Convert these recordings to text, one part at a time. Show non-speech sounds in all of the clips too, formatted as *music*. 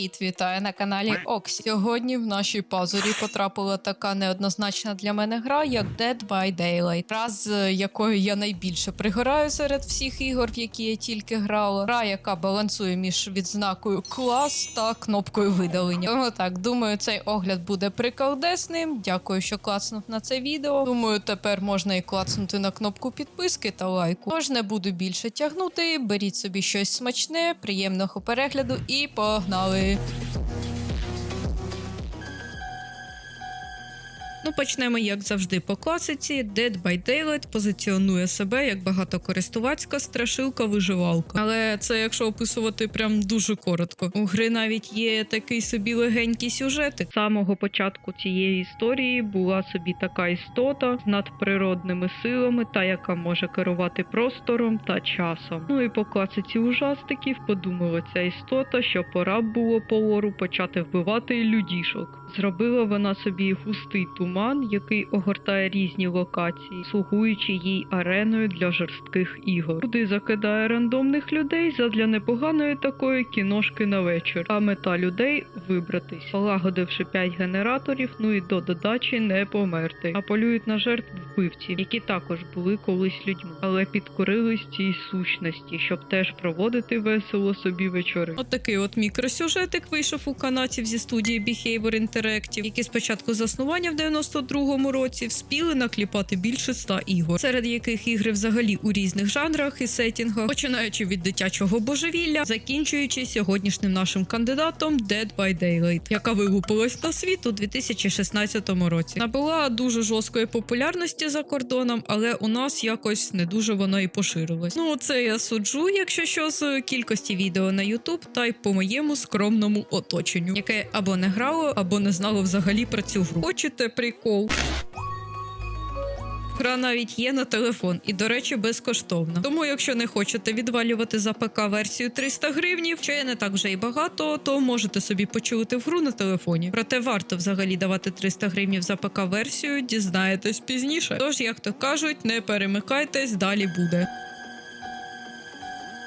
Привіт, вітаю на каналі Оксі. Сьогодні в нашій пазурі потрапила така неоднозначна для мене гра, як Dead by Daylight. Гра, з якою я найбільше пригораю серед всіх ігор, в які я тільки грала. Гра, яка балансує між відзнакою клас та кнопкою видалення. Тому так, думаю, цей огляд буде приколдесним. Дякую, що клацнув на це відео. Думаю, тепер можна і клацнути на кнопку підписки та лайку. Тож не буду більше тягнути. Беріть собі щось смачне, приємного перегляду і погнали. você Ну, почнемо, як завжди, по класиці. Dead by Daylight позиціонує себе як багатокористувацька страшилка виживалка. Але це якщо описувати прям дуже коротко. У гри навіть є такий собі легенький сюжетик. З самого початку цієї історії була собі така істота з надприродними силами, та яка може керувати простором та часом. Ну і по класиці ужастиків подумала ця істота, що пора було по лору почати вбивати людішок. Зробила вона собі густий туман, який огортає різні локації, слугуючи їй ареною для жорстких ігор. Туди закидає рандомних людей задля непоганої такої кіношки на вечір. А мета людей вибратись, полагодивши 5 генераторів, ну і до додачі не померти. А полюють на жертв вбивців, які також були колись людьми, але підкорились цій сущності, щоб теж проводити весело собі вечори. От такий от мікросюжетик вийшов у канадців зі студії Behavior Interactive, які спочатку заснування в 92-му році вспіли накліпати більше 100 ігор, серед яких ігри взагалі у різних жанрах і сетінгах, починаючи від дитячого божевілля, закінчуючи сьогоднішнім нашим кандидатом Dead by Daylight, яка вилупилась на світ у 2016 році. Набула дуже жорсткої популярності за кордоном, але у нас якось не дуже вона і поширилась. Ну це я суджу, якщо що з кількості відео на YouTube, та й по моєму скромному оточенню, яке або не грало, або не знало взагалі про цю гру. Хочете прикол? Гра навіть є на телефон і, до речі, безкоштовна. Тому, якщо не хочете відвалювати за ПК версію 300 гривнів, що є не так вже і багато, то можете собі почулити в гру на телефоні. Проте варто взагалі давати 300 гривнів за ПК версію, дізнаєтесь пізніше. Тож, як то кажуть, не перемикайтесь, далі буде.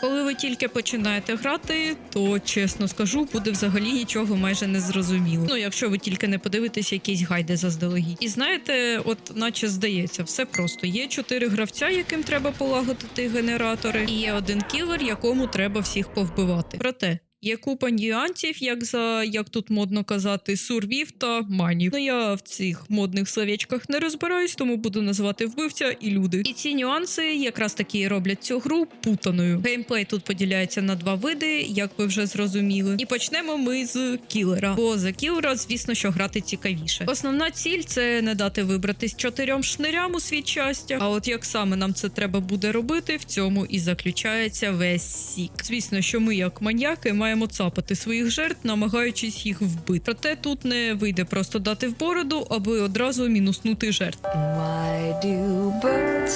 Коли ви тільки починаєте грати, то чесно скажу, буде взагалі нічого майже не зрозуміло. Ну, якщо ви тільки не подивитесь якісь гайди заздалегідь. І знаєте, от наче здається, все просто. Є чотири гравця, яким треба полагодити генератори, і є один кілер, якому треба всіх повбивати. Проте. Є купа нюансів, як за як тут модно казати, сурвів та манів. Ну я в цих модних словечках не розбираюсь, тому буду називати вбивця і люди. І ці нюанси якраз таки роблять цю гру путаною. Геймплей тут поділяється на два види, як ви вже зрозуміли. І почнемо ми з кілера. Бо за кілера, звісно, що грати цікавіше. Основна ціль це не дати вибратись чотирьом шнирям у світ щастя. А от як саме нам це треба буде робити, в цьому і заключається весь сік. Звісно, що ми, як маньяки, маємо цапати своїх жертв, намагаючись їх вбити. Проте тут не вийде просто дати в бороду, аби одразу мінуснути жертв. Why do birds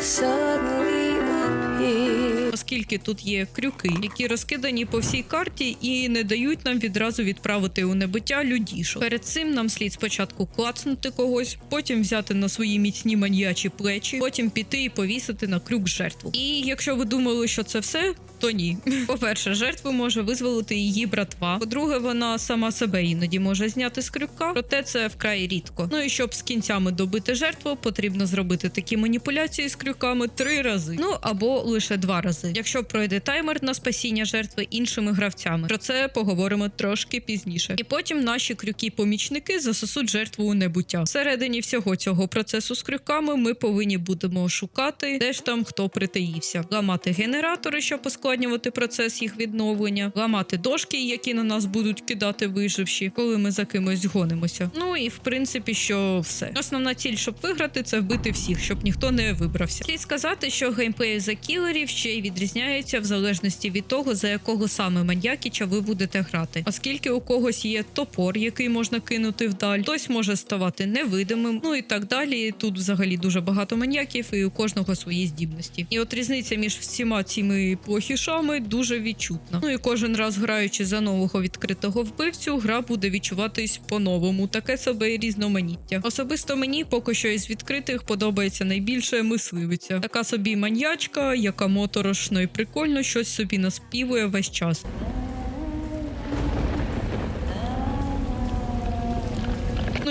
suddenly appear? Оскільки тут є крюки, які розкидані по всій карті і не дають нам відразу відправити у небуття людішок. Перед цим нам слід спочатку клацнути когось, потім взяти на свої міцні маньячі плечі, потім піти і повісити на крюк жертву. І якщо ви думали, що це все. То ні, *laughs* по-перше, жертву може визволити її братва. По-друге, вона сама себе іноді може зняти з крюка, проте це вкрай рідко. Ну і щоб з кінцями добити жертву, потрібно зробити такі маніпуляції з крюками три рази. Ну або лише два рази, якщо пройде таймер на спасіння жертви іншими гравцями. Про це поговоримо трошки пізніше. І потім наші крюки-помічники засосуть жертву у небуття. Всередині всього цього процесу з крюками ми повинні будемо шукати, де ж там хто притаївся, ламати генератори, щоб ускладнювати процес їх відновлення, ламати дошки, які на нас будуть кидати виживші, коли ми за кимось гонимося. Ну і в принципі, що все. Основна ціль, щоб виграти, це вбити всіх, щоб ніхто не вибрався. Слід сказати, що геймплей за кілерів ще й відрізняється в залежності від того, за якого саме маньякіча ви будете грати, оскільки у когось є топор, який можна кинути вдаль, хтось може ставати невидимим, ну і так далі. Тут взагалі дуже багато маньяків, і у кожного свої здібності. І от різниця між всіма цими плохішами дуже відчутна. Ну і кожен раз граючи за нового відкритого вбивцю, гра буде відчуватись по-новому. Таке себе різноманіття. Особисто мені поки що із відкритих подобається найбільше мисливиця. Така собі маньячка, яка моторошно і прикольно щось собі наспівує весь час.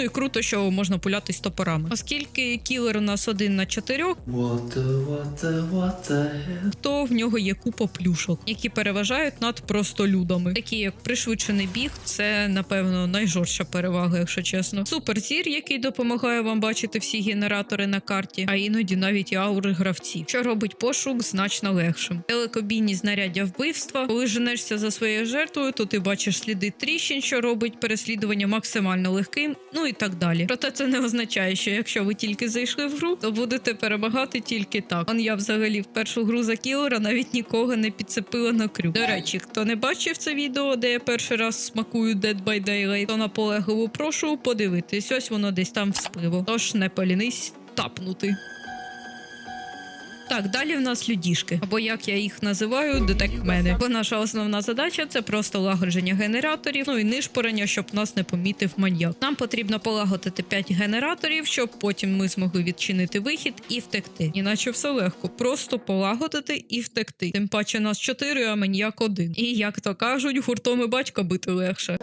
І круто, що можна пулятись топорами. Оскільки кілер у нас один на чотирьох, What the, what the, what the то в нього є купа плюшок, які переважають над простолюдами. Такі як пришвидшений біг, це напевно найжорстча перевага, якщо чесно. Суперзір, який допомагає вам бачити всі генератори на карті, а іноді навіть і аури гравців, що робить пошук значно легшим. Телекобійні знаряддя вбивства. Коли женешся за своєю жертвою, то ти бачиш сліди тріщин, що робить переслідування максимально легким, ну і так далі. Проте це не означає, що якщо ви тільки зайшли в гру, то будете перемагати тільки так. Он я взагалі в першу гру за кілера навіть нікого не підцепила на крюк. До речі, хто не бачив це відео, де я перший раз смакую Dead by Daylight, то наполегливо прошу подивитись. Ось воно десь там вспливо. Тож не полінись тапнути. Так, далі в нас людішки, або як я їх називаю, детектмени. Бо наша основна задача це просто лагодження генераторів, ну і нишпорення, щоб нас не помітив маньяк. Нам потрібно полагодити 5 генераторів, щоб потім ми змогли відчинити вихід і втекти. Іначе все легко, просто полагодити і втекти. Тим паче нас 4, а маньяк один. І як то кажуть, гуртом і батька бити легше.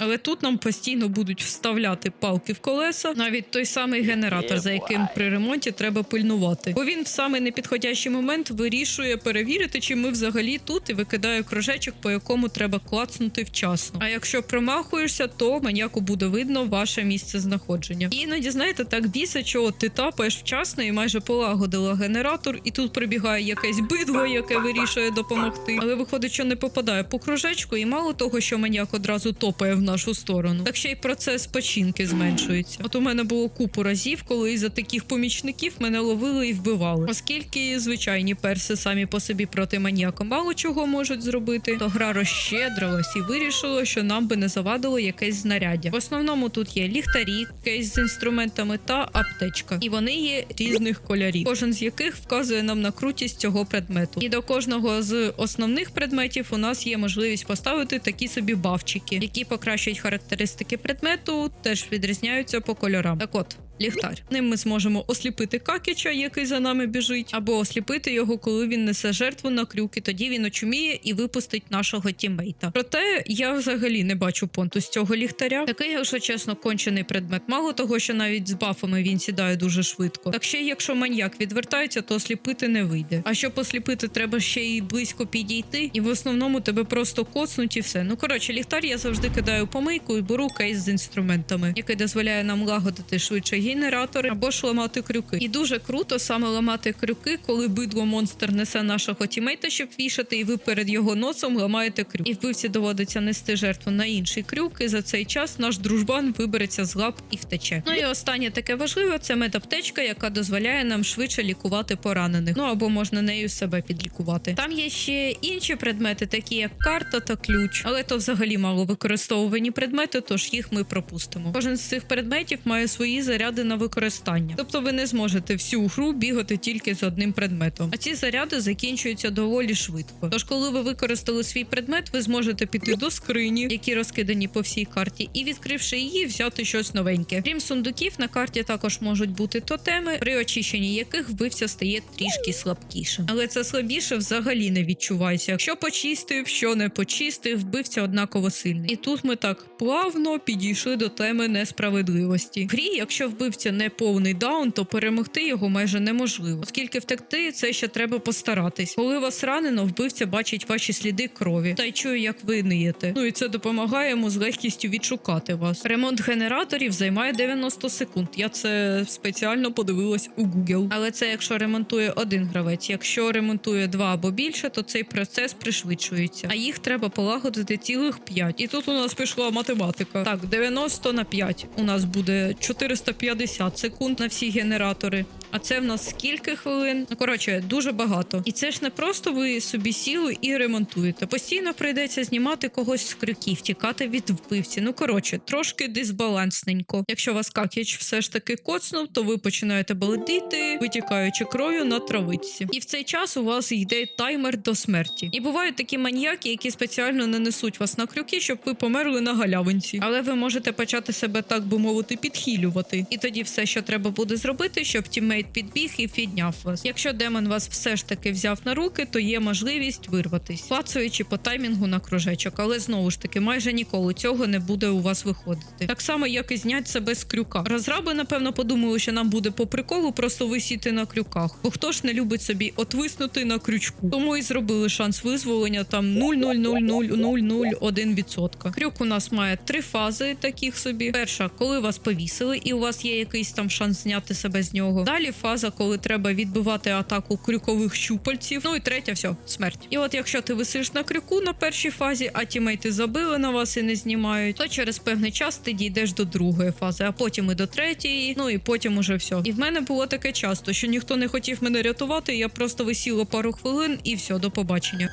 Але тут нам постійно будуть вставляти палки в колеса, навіть той самий генератор, за яким при ремонті треба пильнувати. Бо він в самий непідходящий момент вирішує перевірити, чи ми взагалі тут і викидає кружечок, по якому треба клацнути вчасно. А якщо промахуєшся, то маніяку буде видно ваше місце знаходження. І іноді, знаєте, так бісить, що ти тапаєш вчасно і майже полагодила генератор, і тут прибігає якесь бидло, яке вирішує допомогти. Але виходить, що не попадає по кружечку, і мало того, що маніяк одразу топає в нашу сторону, так ще й процес починки зменшується. От у мене було купу разів, коли із-за таких помічників мене ловили і вбивали. Оскільки звичайні перси самі по собі проти маніяка мало чого можуть зробити, то гра розщедрилась і вирішила, що нам би не завадило якесь знаряддя. В основному тут є ліхтарі, кейс з інструментами та аптечка, і вони є різних кольорів, кожен з яких вказує нам на крутість цього предмету. І до кожного з основних предметів у нас є можливість поставити такі собі бавчики, які покращують характеристики предмету, теж відрізняються по кольорам. Так от. Ліхтар. Ним ми зможемо осліпити какіча, який за нами біжить, або осліпити його, коли він несе жертву на крюк, і тоді він очуміє і випустить нашого тіммейта. Проте я взагалі не бачу понту з цього ліхтаря. Такий, якщо чесно, кончений предмет. Мало того, що навіть з бафами він сідає дуже швидко. Так ще якщо маньяк відвертається, то осліпити не вийде. А щоб осліпити, треба ще й близько підійти, і в основному тебе просто коцнуть і все. Ну коротше, ліхтар я завжди кидаю помийку і беру кейс з інструментами, який дозволяє нам лагодити швидше генератори або ж ламати крюки. І дуже круто саме ламати крюки, коли бидло монстр несе нашого тімейта, щоб вішати, і ви перед його носом ламаєте крюк. І вбивці доводиться нести жертву на інший крюк. І за цей час наш дружбан вибереться з лап і втече. Ну і останнє таке важливе це медаптечка, яка дозволяє нам швидше лікувати поранених. Ну або можна нею себе підлікувати. Там є ще інші предмети, такі як карта та ключ, але то взагалі мало використовувані предмети, тож їх ми пропустимо. Кожен з цих предметів має свої заряди на використання, тобто ви не зможете всю гру бігати тільки з одним предметом. А ці заряди закінчуються доволі швидко. Тож, коли ви використали свій предмет, ви зможете піти до скрині, які розкидані по всій карті, і відкривши її, взяти щось новеньке. Крім сундуків, на карті також можуть бути тотеми, при очищенні яких вбивця стає трішки слабкіше. Але це слабіше взагалі не відчувається. Якщо почистив, що не почистив, вбивця однаково сильний. І тут ми так плавно підійшли до теми несправедливості. В грі, якщо вбивця не повний даун, то перемогти його майже неможливо, оскільки втекти це ще треба постаратись. Коли вас ранено, вбивця бачить ваші сліди крові та й чує, як ви ниєте. Ну і це допомагає йому з легкістю відшукати вас. Ремонт генераторів займає 90 секунд. Я це спеціально подивилась у Google. Але це якщо ремонтує один гравець. Якщо ремонтує два або більше, то цей процес пришвидшується. А їх треба полагодити цілих 5. І тут у нас пішла математика. Так, 90 на 5. У нас буде 450 секунд на всі генератори. А це в нас скільки хвилин? Ну коротше, дуже багато. І це ж не просто ви собі сіли і ремонтуєте. Постійно прийдеться знімати когось з крюків, тікати від вбивці. Ну коротше, трошки дисбалансненько. Якщо вас какіч все ж таки коцнув, то ви починаєте балдіти, витікаючи кров'ю на травичці. І в цей час у вас йде таймер до смерті. І бувають такі маньяки, які спеціально не несуть вас на крюки, щоб ви померли на галявинці. Але ви можете почати себе так би мовити підхилювати. І тоді все, що треба буде зробити, щоб тіммейт підбіг і підняв вас. Якщо демон вас все ж таки взяв на руки, то є можливість вирватись, клацаючи по таймінгу на кружечок, але знову ж таки, майже ніколи цього не буде у вас виходити. Так само, як і знять себе з крюка. Розраби, напевно, подумали, що нам буде по приколу просто висіти на крюках. Бо хто ж не любить собі отвиснути на крючку? Тому і зробили шанс визволення там 0,0000001%. Крюк у нас має три фази таких собі. Перша, коли вас повісили, і у вас є якийсь там шанс зняти себе з нього. Далі фаза, коли треба відбивати атаку крюкових щупальців. Ну і третя, все, смерть. І от якщо ти висиш на крюку на першій фазі, а тімейти забили на вас і не знімають, то через певний час ти дійдеш до другої фази, а потім і до третьої, ну і потім уже все. І в мене було таке часто, що ніхто не хотів мене рятувати. Я просто висіла пару хвилин і все, до побачення.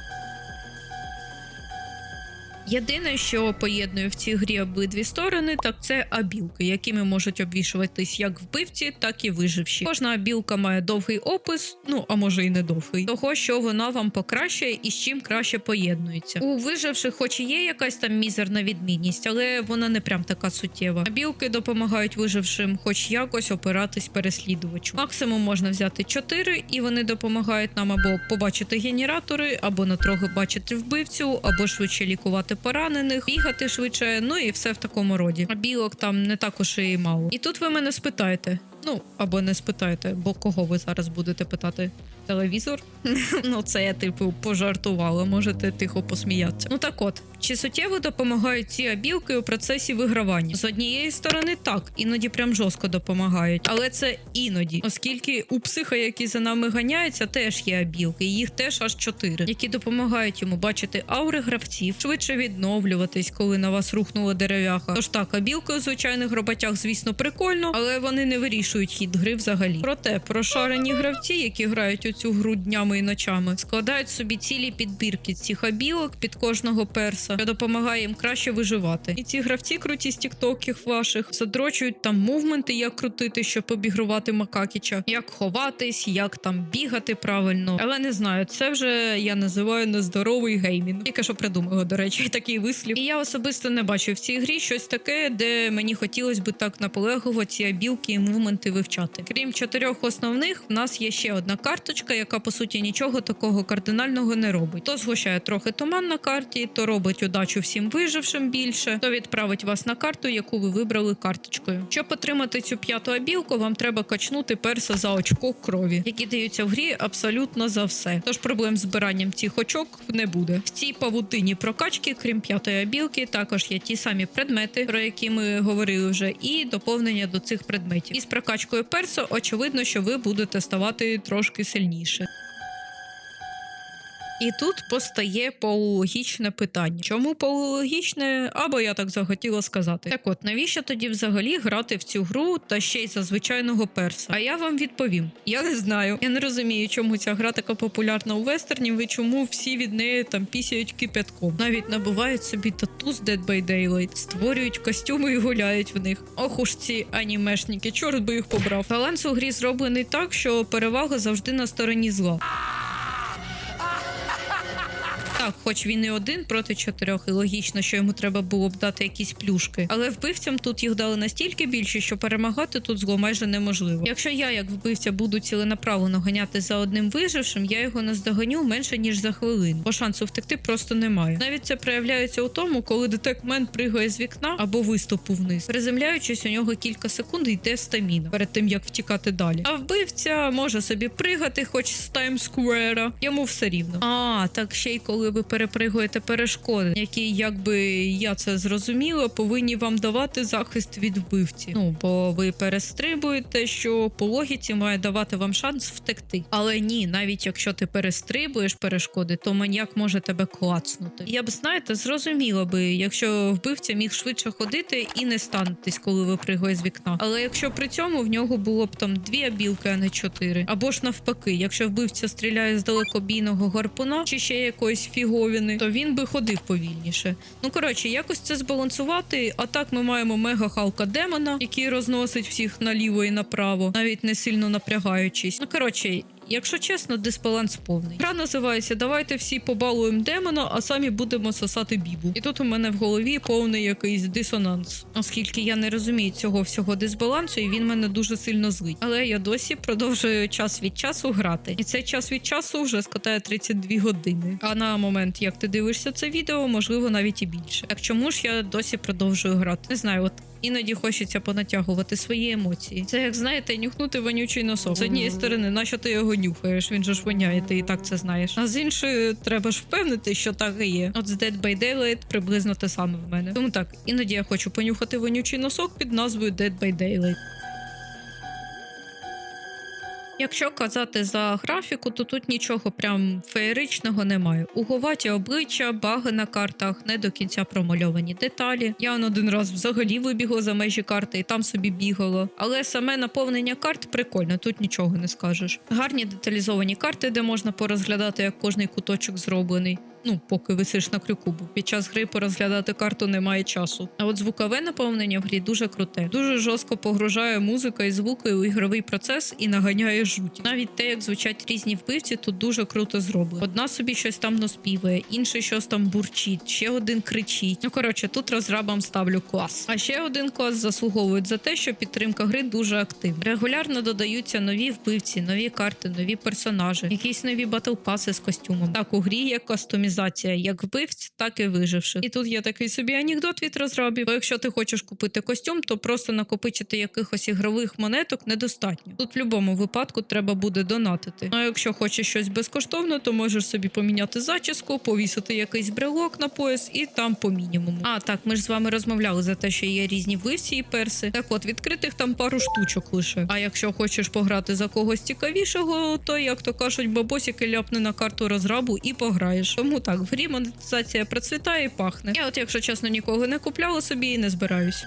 Єдине, що поєднує в цій грі обидві сторони, так це абілки, якими можуть обвішуватись як вбивці, так і виживші. Кожна абілка має довгий опис, ну а може і не довгий, того що вона вам покращує і з чим краще поєднується. У виживших, хоч і є якась там мізерна відмінність, але вона не прям така суттєва. Абілки допомагають вижившим, хоч якось опиратись переслідувачу. Максимум можна взяти 4, і вони допомагають нам або побачити генератори, або на трохи бачити вбивцю, або швидше лікувати поранених, бігати швидше, ну і все в такому роді. А білок там не також і мало. І тут ви мене спитаєте. Ну або не спитаєте, бо кого ви зараз будете питати? Телевізор? *laughs* ну це я типу пожартувала. Можете тихо посміятися. Ну так от, чи суттєво допомагають ці абілки у процесі вигравання? З однієї сторони, так, іноді прям жорстко допомагають, але це іноді, оскільки у психа, які за нами ганяються, теж є абілки. і Їх теж аж чотири, які допомагають йому бачити аури гравців, швидше відновлюватись, коли на вас рухнула дерев'яха. Тож так, абілки у звичайних роботях, звісно, прикольно, але вони не вирішують хід гри взагалі. Проте прошарені гравці, які грають у цю гру днями і ночами, складають собі цілі підбірки цих абілок під кожного перса, що допомагає їм краще виживати. І ці гравці круті з тіктоків ваших задрочують там мувменти, як крутити, щоб обігрувати Макакіча, як ховатись, як там бігати правильно. Але не знаю, це вже я називаю нездоровий геймінг. Тільки що придумала, до речі, *laughs* такий вислів. І я особисто не бачу в цій грі щось таке, де мені хотілося би так наполегливо ці абілки і мувменти вивчати. Крім чотирьох основних, в нас є ще одна карточка, яка по суті нічого такого кардинального не робить. То згущає трохи туман на карті, то робить удачу всім вижившим більше, то відправить вас на карту, яку ви вибрали карточкою. Щоб отримати цю п'яту абілку, вам треба качнути перса за очко крові, які даються в грі абсолютно за все. Тож проблем з збиранням цих очок не буде. В цій павутині прокачки, крім п'ятої абілки, також є ті самі предмети, про які ми говорили вже, і доповнення до цих предметів. І з прокачкою перса очевидно, що ви будете ставати трошки сильніше. І тут постає полулогічне питання. Чому полулогічне? Або я так захотіла сказати. Так от, навіщо тоді взагалі грати в цю гру та ще й за звичайного перса? А я вам відповім: я не знаю. Я не розумію, чому ця гра така популярна у вестерні, і чому всі від неї там пісяють кипятком. Навіть набувають собі тату з Dead by Daylight, створюють костюми і гуляють в них. Ох уж ці анімешники, чорт би їх побрав. Баланс у грі зроблений так, що перевага завжди на стороні зла. Так, хоч він і один проти чотирьох, і логічно, що йому треба було б дати якісь плюшки. Але вбивцям тут їх дали настільки більше, що перемагати тут зло майже неможливо. Якщо я, як вбивця, буду ціленаправлено ганяти за одним вижившим, я його наздоганю менше ніж за хвилину, бо шансу втекти просто немає. Навіть це проявляється у тому, коли детектмен пригає з вікна або виступу вниз. Приземляючись, у нього кілька секунд йде стаміна перед тим як втікати далі. А вбивця може собі пригати, хоч з таймсквера, йому все рівно. А так ще й коли ви перепригуєте перешкоди, які, якби я це зрозуміла, повинні вам давати захист від вбивці. Ну бо ви перестрибуєте, що по логіці має давати вам шанс втекти. Але ні, навіть якщо ти перестрибуєш перешкоди, то маньяк може тебе клацнути. Я б знаєте, зрозуміла би, якщо вбивця міг швидше ходити і не станетесь, коли ви пригає з вікна. Але якщо при цьому в нього було б там дві абілки, а не чотири, або ж навпаки, якщо вбивця стріляє з далекобійного гарпуна чи ще якоїсь фіговіни, то він би ходив повільніше. Ну коротше, якось це збалансувати. А так ми маємо мега халка демона, який розносить всіх наліво і направо, навіть не сильно напрягаючись. Ну коротше. Якщо чесно, дисбаланс повний. Гра називається Давайте всі побалуємо демона, а самі будемо сосати бібу. І тут у мене в голові повний якийсь дисонанс, оскільки я не розумію цього всього дисбалансу, і він мене дуже сильно злить. Але я досі продовжую час від часу грати. І цей час від часу вже складає 32 години. А на момент, як ти дивишся це відео, можливо, навіть і більше. Так чому ж я досі продовжую грати? Не знаю, от іноді хочеться понатягувати свої емоції. Це як знаєте, нюхнути вонючий носок. З однієї сторони, нащо ти його нюхаєш? Він же ж воняє, ти і так це знаєш. А з іншої, треба ж впевнити, що так і є. От з Dead by Daylight приблизно те саме в мене. Тому так, іноді я хочу понюхати вонючий носок під назвою Dead by Daylight. Якщо казати за графіку, то тут нічого прям феєричного немає. Уговаті обличчя, баги на картах, не до кінця промальовані деталі. Я он один раз взагалі вибігла за межі карти і там собі бігала. Але саме наповнення карт прикольно, тут нічого не скажеш. Гарні деталізовані карти, де можна порозглядати, як кожний куточок зроблений. Ну, поки висиш на крюку, бо під час гри порозглядати карту немає часу. А от звукове наповнення в грі дуже круте. Дуже жорстко погружає музика і звуки у ігровий процес і наганяє жуть. Навіть те, як звучать різні вбивці, тут дуже круто зроблено. Одна собі щось там наспіває, інший щось там бурчить, ще один кричить. Ну коротше, тут розрабам ставлю клас. А ще один клас заслуговують за те, що підтримка гри дуже активна. Регулярно додаються нові вбивці, нові карти, нові персонажі, якісь нові батлпаси з костюмом. Так у грі є кастомізація як вбивць, так і виживших. І тут є такий собі анекдот від розрабів. Бо якщо ти хочеш купити костюм, то просто накопичити якихось ігрових монеток недостатньо. Тут в будь-якому випадку треба буде донатити. А якщо хочеш щось безкоштовно, то можеш собі поміняти зачіску, повісити якийсь брелок на пояс і там по мінімуму. А так, ми ж з вами розмовляли за те, що є різні вбивці і перси. Так от відкритих там пару штучок лише. А якщо хочеш пограти за когось цікавішого, то як то кажуть, бабосики ляпне на карту розрабу і пограєш. Тому так, в грі монетизація процвітає і пахне. Я, от, якщо чесно, нікого не купляла собі і не збираюсь.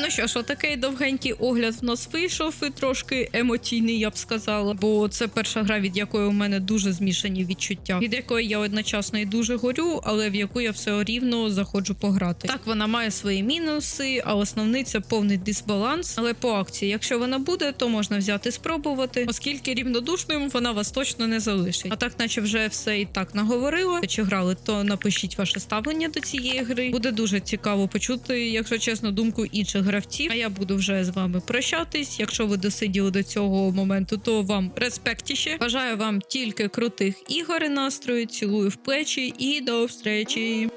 Ну що ж, отакий довгенький огляд в нас вийшов і трошки емоційний, я б сказала. Бо це перша гра, від якої у мене дуже змішані відчуття, від якої я одночасно і дуже горю, але в яку я все рівно заходжу пограти. Так, вона має свої мінуси, а основний це повний дисбаланс. Але по акції, якщо вона буде, то можна взяти спробувати, оскільки рівнодушним вона вас точно не залишить. А так, наче вже все і так наговорила. Чи грали, то напишіть ваше ставлення до цієї гри. Буде дуже цікаво почути, якщо чесно, думку інших гравців. А я буду вже з вами прощатись. Якщо ви досиділи до цього моменту, то вам респектіше. Бажаю вам тільки крутих ігор і настрою. Цілую в плечі і до встречі.